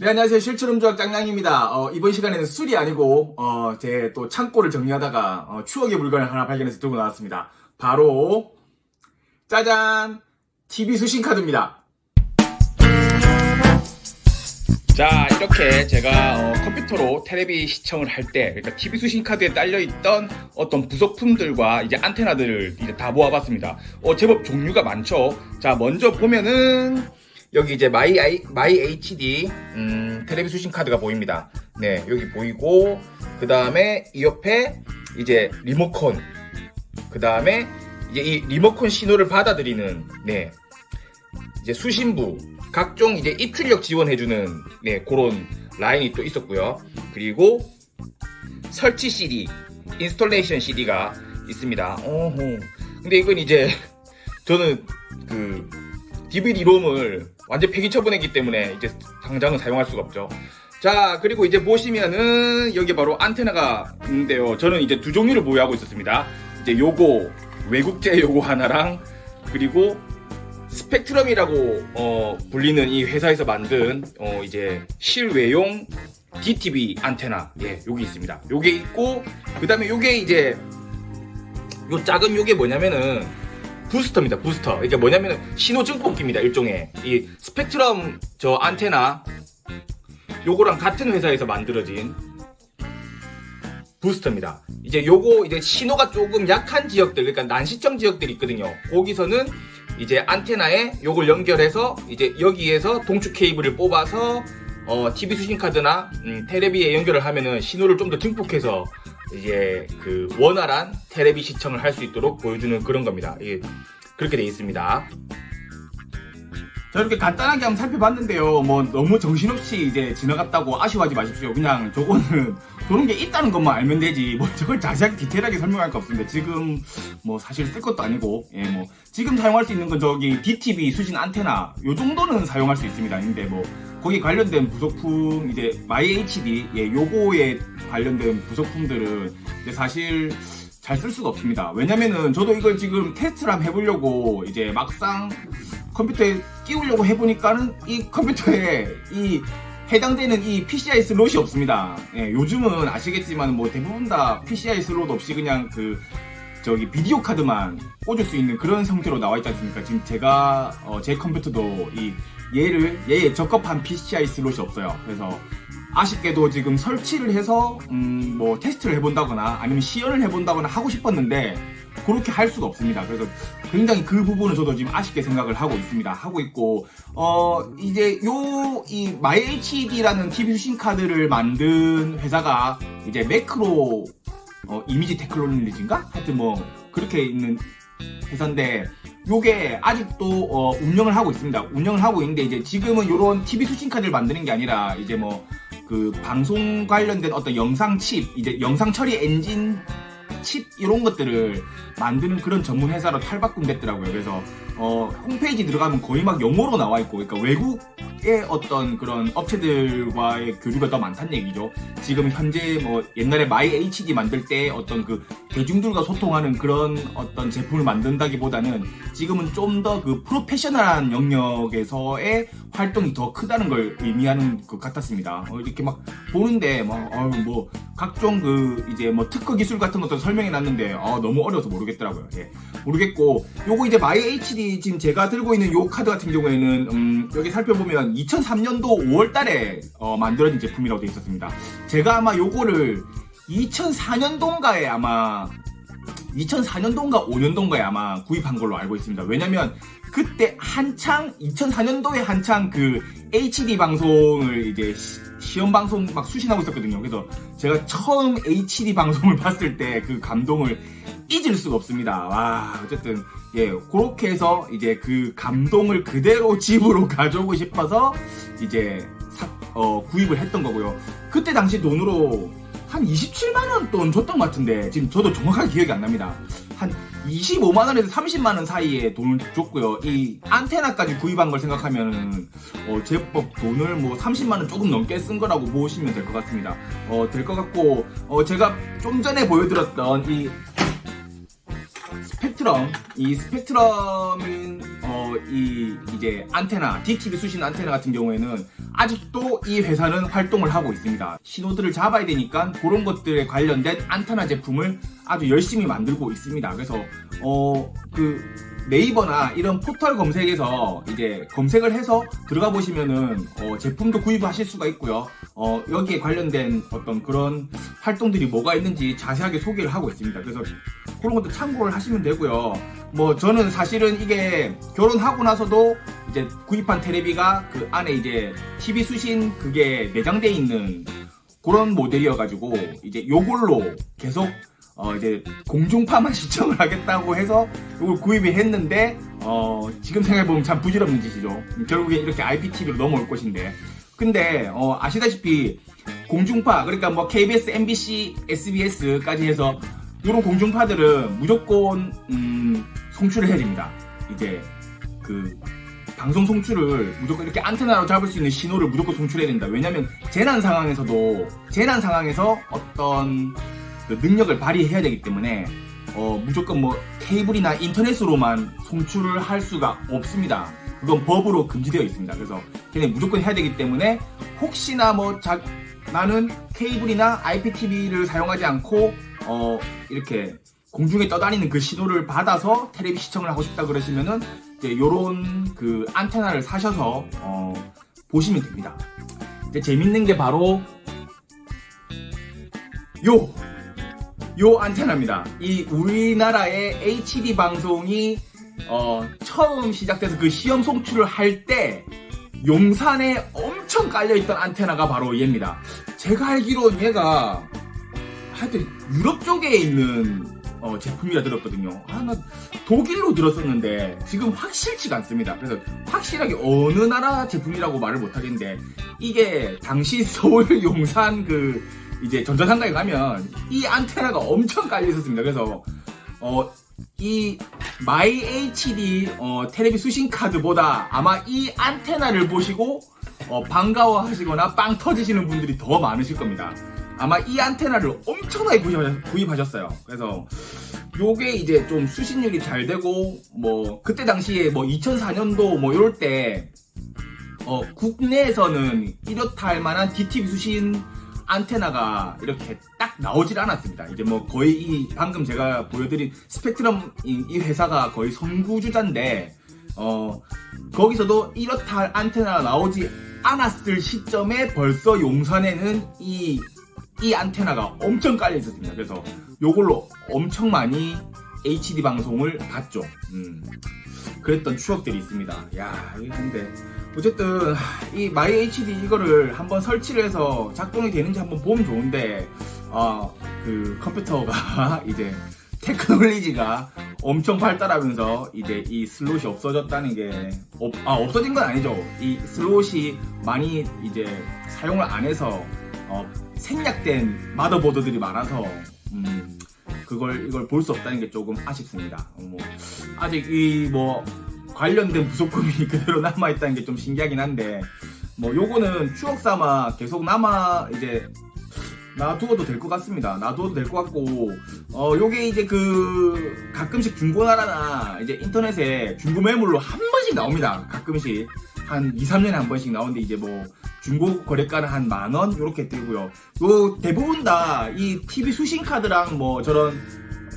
네, 안녕하세요. 실천음주학 짱냥입니다. 어, 이번 시간에는 술이 아니고, 어, 제 또 창고를 정리하다가, 어, 추억의 물건을 하나 발견해서 들고 나왔습니다. 바로, 짜잔! TV 수신카드입니다. 자, 이렇게 제가 어, 컴퓨터로 텔레비 시청을 할 때, 그러니까 TV 수신 카드에 딸려 있던 어떤 부속품들과 이제 안테나들을 이제 다 모아봤습니다. 어, 제법 종류가 많죠. 자, 먼저 보면은 여기 이제 마이 아이 마이 HD 음, 텔레비 수신 카드가 보입니다. 네, 여기 보이고 그 다음에 이 옆에 이제 리모컨, 그 다음에 이제 이 리모컨 신호를 받아들이는 네 이제 수신부 각종 이제 입출력 지원해주는 네 그런 라인이 또 있었고요. 그리고 설치 CD, 인스톨레이션 CD가 있습니다. 어허. 근데 이건 이제 저는 그 DVD 롬을 완전 폐기 처분했기 때문에 이제 당장은 사용할 수가 없죠. 자, 그리고 이제 보시면은 여기 바로 안테나가 있는데요. 저는 이제 두 종류를 보유하고 있었습니다. 이제 요거 외국제 요거 하나랑 그리고 스펙트럼이라고 어, 불리는 이 회사에서 만든 어, 이제 실외용 DTV 안테나 예 여기 있습니다. 요게 있고 그 다음에 요게 이제 요 작은 요게 뭐냐면은 부스터입니다. 부스터. 이게 뭐냐면은 신호 증폭기입니다. 일종의 이 스펙트럼 저 안테나 요거랑 같은 회사에서 만들어진 부스터입니다. 이제 요거 이제 신호가 조금 약한 지역들, 그러니까 난시청 지역들이 있거든요. 거기서는 이제 안테나에 요걸 연결해서 이제 여기에서 동축 케이블을 뽑아서 어, TV 수신 카드나 음, 테레비에 연결을 하면은 신호를 좀 더 증폭해서 이제 그 원활한 테레비 시청을 할 수 있도록 보여주는 그런 겁니다. 예, 그렇게 돼 있습니다. 자 이렇게 간단하게 한번 살펴봤는데요. 뭐 너무 정신없이 이제 지나갔다고 아쉬워하지 마십시오. 그냥 저거는 그런 게 있다는 것만 알면 되지. 뭐 저걸 자세하게 디테일하게 설명할 거 없습니다. 지금 뭐 사실 쓸 것도 아니고, 예 뭐 지금 사용할 수 있는 건 저기 DTV 수신 안테나 요 정도는 사용할 수 있습니다. 근데 뭐 거기 관련된 부속품 이제 MyHD 예 요거에 관련된 부속품들은 사실 잘 쓸 수가 없습니다. 왜냐면은 저도 이걸 지금 테스트를 한번 해보려고 이제 막상 컴퓨터에 끼우려고 해보니까는 이 컴퓨터에 이 해당되는 이 PCI 슬롯이 없습니다. 예, 요즘은 아시겠지만 뭐 대부분 다 PCI 슬롯 없이 그냥 그 저기 비디오 카드만 꽂을 수 있는 그런 형태로 나와 있지 않습니까? 지금 제가 어, 제 컴퓨터도 이 얘를 얘에 적합한 PCI 슬롯이 없어요. 그래서 아쉽게도 지금 설치를 해서 음, 뭐 테스트를 해본다거나 아니면 시연을 해본다거나 하고 싶었는데 그렇게 할 수가 없습니다. 그래서 굉장히 그 부분은 저도 지금 아쉽게 생각을 하고 있습니다. 하고 있고 어 이제 요 이 MyHD라는 TV 수신 카드를 만든 회사가 이제 매크로 어, 이미지 테크놀로지인가? 하여튼 뭐 그렇게 있는 회사인데 요게 아직도 어, 운영을 하고 있습니다. 운영을 하고 있는데 이제 지금은 요런 TV 수신 카드를 만드는 게 아니라 이제 뭐 그 방송 관련된 어떤 영상 칩, 이제 영상 처리 엔진 칩 이런 것들을 만드는 그런 전문 회사로 탈바꿈됐더라고요. 그래서 어, 홈페이지 들어가면 거의 막 영어로 나와 있고, 그러니까 외국 의 어떤 그런 업체들과의 교류가 더 많다는 얘기죠. 지금 현재 뭐 옛날에 마이 HD 만들 때 어떤 그 대중들과 소통하는 그런 어떤 제품을 만든다기보다는 지금은 좀 더 그 프로페셔널한 영역에서의 활동이 더 크다는 걸 의미하는 것 같았습니다. 어, 이렇게 막 보는데 막 어, 뭐 각종 그 이제 뭐 특허 기술 같은 것도 설명해 놨는데 아, 너무 어려워서 모르겠더라고요. 예. 모르겠고 요거 이제 마이 HD 지금 제가 들고 있는 요 카드 같은 경우에는 음, 여기 살펴보면 2003년도 5월 달에 어, 만들어진 제품이라고 되어 있었습니다. 제가 아마 요거를 2004년도인가에 아마 2004년도인가 5년도인가에 아마 구입한 걸로 알고 있습니다. 왜냐면 그때 한창 2004년도에 한창 그 HD 방송을 이제 시- 시험 방송 막 수신하고 있었거든요. 그래서 제가 처음 HD 방송을 봤을 때 그 감동을 잊을 수가 없습니다. 와, 어쨌든 예, 그렇게 해서 이제 그 감동을 그대로 집으로 가져오고 싶어서 이제 사- 어, 구입을 했던 거고요. 그때 당시 돈으로 한 27만 원 돈 줬던 것 같은데 지금 저도 정확하게 기억이 안 납니다. 한 25만 원에서 30만 원 사이에 돈을 줬고요. 이 안테나까지 구입한 걸 생각하면은 어, 제법 돈을 뭐 30만 원 조금 넘게 쓴 거라고 보시면 될 것 같습니다. 어, 될 것 같고 어, 제가 좀 전에 보여드렸던 이 스펙트럼. 이 스펙트럼은 어 이 이제 안테나 DTV 수신 안테나 같은 경우에는 아직도 이 회사는 활동을 하고 있습니다. 신호들을 잡아야 되니까 그런 것들에 관련된 안테나 제품을 아주 열심히 만들고 있습니다. 그래서 어 그 네이버나 이런 포털 검색에서 이제 검색을 해서 들어가 보시면은 어, 제품도 구입하실 수가 있고요. 어, 여기에 관련된 어떤 그런 활동들이 뭐가 있는지 자세하게 소개를 하고 있습니다. 그래서 그런 것도 참고를 하시면 되고요. 뭐 저는 사실은 이게 결혼하고 나서도 이제 구입한 테레비가 그 안에 이제 TV 수신 그게 내장돼 있는 그런 모델이어가지고 이제 요걸로 계속 어 이제 공중파만 시청을 하겠다고 해서 이걸 구입을 했는데 어 지금 생각해보면 참 부질없는 짓이죠. 결국엔 이렇게 IPTV로 넘어올 것인데 근데 어 아시다시피 공중파 그러니까 뭐 KBS, MBC, SBS까지 해서 이런 공중파들은 무조건 음, 송출을 해야 됩니다. 이제 그 방송 송출을 무조건 이렇게 안테나로 잡을 수 있는 신호를 무조건 송출해야 된다. 왜냐면 재난 상황에서도 재난 상황에서 어떤 그 능력을 발휘해야 되기 때문에 어, 무조건 뭐 케이블이나 인터넷으로만 송출을 할 수가 없습니다. 그건 법으로 금지되어 있습니다. 그래서 걔네 무조건 해야 되기 때문에 혹시나 뭐 자, 나는 케이블이나 IPTV를 사용하지 않고 어, 이렇게 공중에 떠다니는 그 신호를 받아서 텔레비 시청을 하고 싶다 그러시면은 이제 요런 그 안테나를 사셔서 어, 보시면 됩니다. 이제 재밌는 게 바로 요! 요 안테나입니다. 이 우리나라의 HD 방송이 어, 처음 시작돼서 그 시험 송출을 할 때 용산에 엄청 깔려있던 안테나가 바로 얘입니다. 제가 알기로는 얘가 하여튼 유럽 쪽에 있는 어, 제품이라 들었거든요. 아, 나 독일로 들었었는데 지금 확실치가 않습니다. 그래서 확실하게 어느 나라 제품이라고 말을 못 하겠는데 이게 당시 서울 용산 그 이제 전자상가에 가면 이 안테나가 엄청 깔려 있었습니다. 그래서 어, 이 마이 HD 어, 텔레비 수신 카드보다 아마 이 안테나를 보시고 어, 반가워하시거나 빵 터지시는 분들이 더 많으실 겁니다. 아마 이 안테나를 엄청나게 구입하- 구입하셨 어요. 그래서 요게 이제 좀 수신율이 잘 되고 뭐 그때 당시에 뭐 2004년도 뭐 이럴 때 어, 국내에서는 이렇다 할 만한 DTV 수신 안테나가 이렇게 딱 나오질 않았습니다. 이제 뭐 거의 이 방금 제가 보여드린 스펙트럼 이, 이 회사가 거의 선구주자인데 어 거기서도 이렇다 할 안테나가 나오지 않았을 시점에 벌써 용산에는 이, 이 안테나가 엄청 깔려 있었습니다. 그래서 요걸로 엄청 많이 HD 방송을 봤죠. 음. 그랬던 추억들이 있습니다. 야, 이게 근데 어쨌든 하, 이 마이 HD 이거를 한번 설치를 해서 작동이 되는지 한번 보면 좋은데 아, 그 컴퓨터가 이제 테크놀리지가 엄청 발달하면서 이제 이 슬롯이 없어졌다는 게 없, 아, 없어진 건 아니죠. 이 슬롯이 많이 이제 사용을 안 해서 어, 생략된 마더보드들이 많아서 음, 그걸 이걸 볼 수 없다는 게 조금 아쉽습니다. 어, 뭐, 아직 이 뭐 관련된 부속품이 그대로 남아 있다는 게 좀 신기하긴 한데 뭐 요거는 추억 삼아 계속 남아 이제 놔두어도 될 것 같습니다. 놔두어도 될 것 같고 어 요게 이제 그 가끔씩 중고나라나 이제 인터넷에 중고 매물로 한 번씩 나옵니다. 가끔씩 한 2, 3년에 한 번씩 나오는데 이제 뭐 중고 거래가는 한 만 원 이렇게 뜨고요. 요 대부분 다 이 TV 수신 카드랑 뭐 저런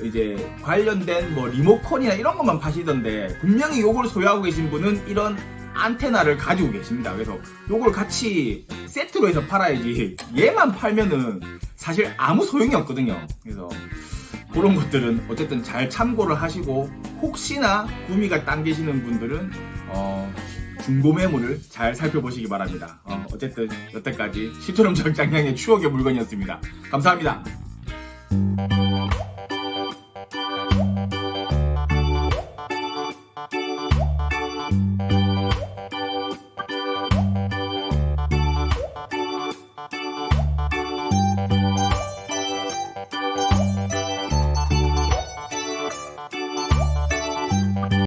이제 관련된 뭐 리모컨이나 이런 것만 파시던데 분명히 요걸 소유하고 계신 분은 이런 안테나를 가지고 계십니다. 그래서 요걸 같이 세트로 해서 팔아야지 얘만 팔면은 사실 아무 소용이 없거든요. 그래서 그런 것들은 어쨌든 잘 참고를 하시고 혹시나 구미가 당기시는 분들은 어, 매물을 잘 살펴보시기 바랍니다. 어, 어쨌든 여태까지 시토럼 장장량의 추억의 물건이었습니다. 감사합니다.